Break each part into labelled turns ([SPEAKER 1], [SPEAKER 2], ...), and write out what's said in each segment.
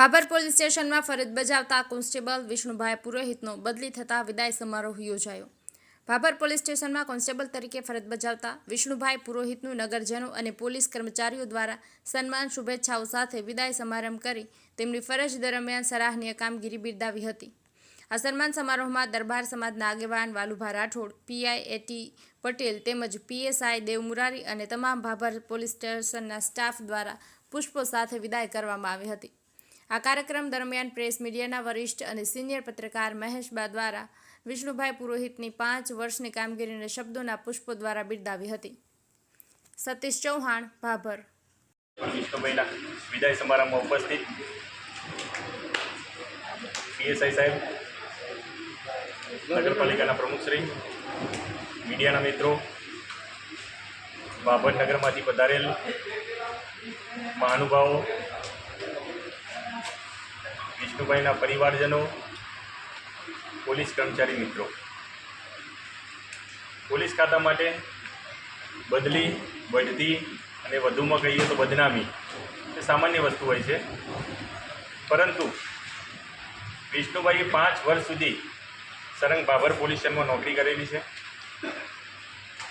[SPEAKER 1] Bhabhar police સ્ટેશનમાં ફરજ બજાવતા કોન્સ્ટેબલ વિષ્ણુભાઈ પુરોહિતનો બદલી થતા વિદાય સમારોહ યોજાયો. ભાભર પોલીસ સ્ટેશનમાં કોન્સ્ટેબલ તરીકે ફરજ બજાવતા વિષ્ણુભાઈ પુરોહિતનું નગરજનો અને પોલીસ કર્મચારીઓ દ્વારા સન્માન, શુભેચ્છાઓ સાથે વિદાય સમારંભ કરી તેમની ફરજ દરમિયાન સરાહનીય કામગીરી બિરદાવી હતી. આ સન્માન સમારોહમાં દરબાર સમાજના આગેવાન Valubha Rathod PI A T Patel તેમજ પીએસઆઈ દેવ મુરારી અને તમામ ભાભર પોલીસ સ્ટેશનના સ્ટાફ દ્વારા પુષ્પો સાથે વિદાય કરવામાં આવી હતી. આ કાર્યક્રમ દરમિયાન પ્રેસ મીડિયાના વરિષ્ઠ અને સિનિયર પત્રકાર મહેશબા દ્વારા વિષ્ણુભાઈ પુરોહિતની પાંચ વર્ષની કામગીરીને શબ્દોના પુષ્પો દ્વારા બિરદાવી હતી. સતીશ ચૌહાણ, ભાભર.
[SPEAKER 2] વિદાય સમારંભમાં ઉપસ્થિત પીએસઆઈ સાહેબ, નગરપાલિકાના પ્રમુખશ્રી મીડિયાના મિત્રો બાબર નગરમાંથી પધારેલ મહાનુભાવો વિષ્ણુભાઈના પરિવારજનો, પોલીસ કર્મચારી મિત્રો. પોલીસ ખાતા માટે બદલી બઢતી અને વધુમાં કહીએ તો બદનામી એ સામાન્ય વસ્તુ હોય છે. પરંતુ વિષ્ણુભાઈએ પાંચ વર્ષ સુધી સરંગ બાબર પોલીસ સ્ટેશનમાં નોકરી કરેલી છે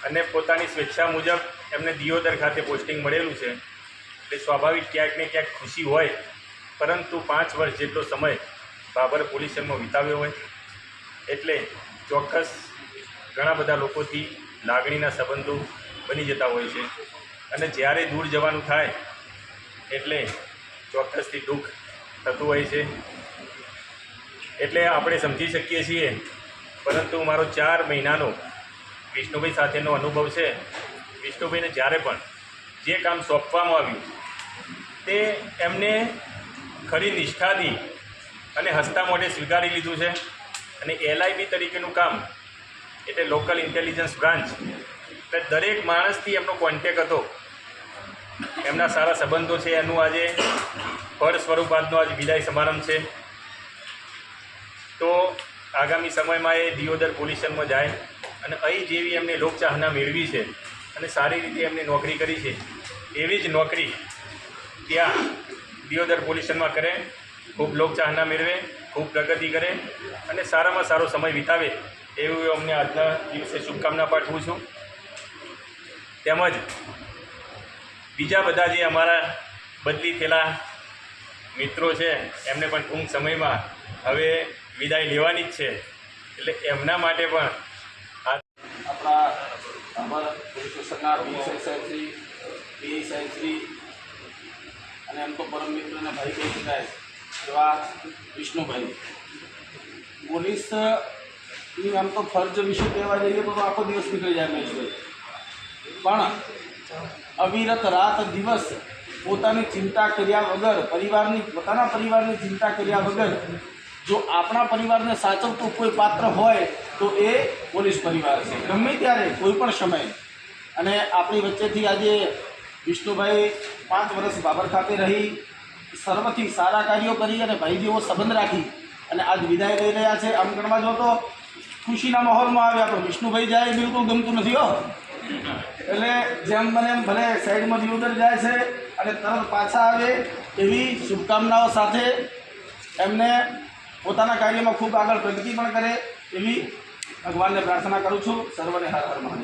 [SPEAKER 2] અને પોતાની સ્વેચ્છા મુજબ એમને દિયોદર ખાતે પોસ્ટિંગ મળેલું છે. એટલે સ્વાભાવિક ક્યાંક ને ક્યાંક ખુશી હોય પરંતુ પાંચ વર્ષ જેટલો સમય બાબર પોલીસ સ્ટેશનમાં વિતાવ્યો હોય, એટલે ચોક્કસ ઘણા બધા લોકોથી લાગણીના સંબંધો બની જતા હોય છે. અને જ્યારે દૂર જવાનું થાય, એટલે ચોક્કસથી દુઃખ થતું હોય છે. એટલે આપણે સમજી શકીએ છીએ, પરંતુ મારો ચાર મહિનાનો વિષ્ણુભાઈ સાથેનો અનુભવ છે. વિષ્ણુભાઈને જ્યારે પણ જે કામ સોંપવામાં આવ્યું, તે એમને ખરી નિષ્ઠાથી અને હસતા મોઢે સ્વીકારી લીધું છે. અને એલઆઈબી તરીકેનું કામ એટલે લોકલ ઇન્ટેલિજન્સ બ્રાન્ચ એટલે દરેક માણસથી એમનો કોન્ટેક હતો. એમના સારા સંબંધો છે. એનું આજે ફળ સ્વરૂપ આજનો આજે વિદાય સમારંભ છે. તો આગામી સમયમાં એ દિયોદર પોલીસ સ્ટેશનમાં જાય અને અહીં જેવી એમને લોકચાહના મેળવી છે અને સારી રીતે એમને નોકરી કરી છે. એવી જ નોકરી ત્યાં દિયોદર પોલીસ કરે, ખૂબ લોકચાહના મેળવે, ખૂબ પ્રગતિ કરે અને સારામાં સારો સમય વિતાવે એવું અમને આજના દિવસે શુભકામના પાઠવું છું. તેમજ બીજા બધા જે અમારા બદલી થયેલા મિત્રો છે, એમને પણ ટૂંક સમયમાં હવે વિદાય લેવાની જ છે. એટલે એમના માટે પણ
[SPEAKER 3] આપણા અમર પોલીસ સ્ટેશનના પીએસઆઈ સાહેબશ્રી પીઆઈ સાહેબશ્રી અને એમ તો પરમ મિત્રને ભાઈ કહી શકાય એવા વિષ્ણુભાઈ. પોલીસની આમ તો ફરજ વિશે કહેવા જઈએ તો આખો દિવસ નીકળી જાય મહેશભાઈ પણ અવિરત રાત દિવસ પોતાની ચિંતા કર્યા વગર, પરિવારની, પોતાના પરિવારની ચિંતા કર્યા વગર, જો આપણા પરિવારને સાચવતું કોઈ પાત્ર હોય તો એ પોલીસ પરિવાર છે. ગમે ત્યારે, કોઈ પણ સમયે. અને આપણી વચ્ચેથી આજે વિષ્ણુભાઈ પાંચ વર્ષ બાબર ખાતે રહી સર્વથી સારા કાર્યો કરી અને ભાઈ જેવો સંબંધ રાખી અને આજ વિદાય લઈ રહ્યા છે. આમ ગણવા જો તો ખુશીના માહોલમાં આવ્યા, પણ વિષ્ણુભાઈ જાય બિલકુલ ગમતું નથી, હો. એટલે જેમ બને એમ ભલે સાઈડમાં ઉતર જાય છે અને તરત પાછા આવે એવી શુભકામનાઓ સાથે એમને પોતાના કાર્યમાં ખૂબ આગળ પ્રગતિ પણ કરે એવી ભગવાનને પ્રાર્થના કરું છું. સર્વને હર હર મહાદેવ.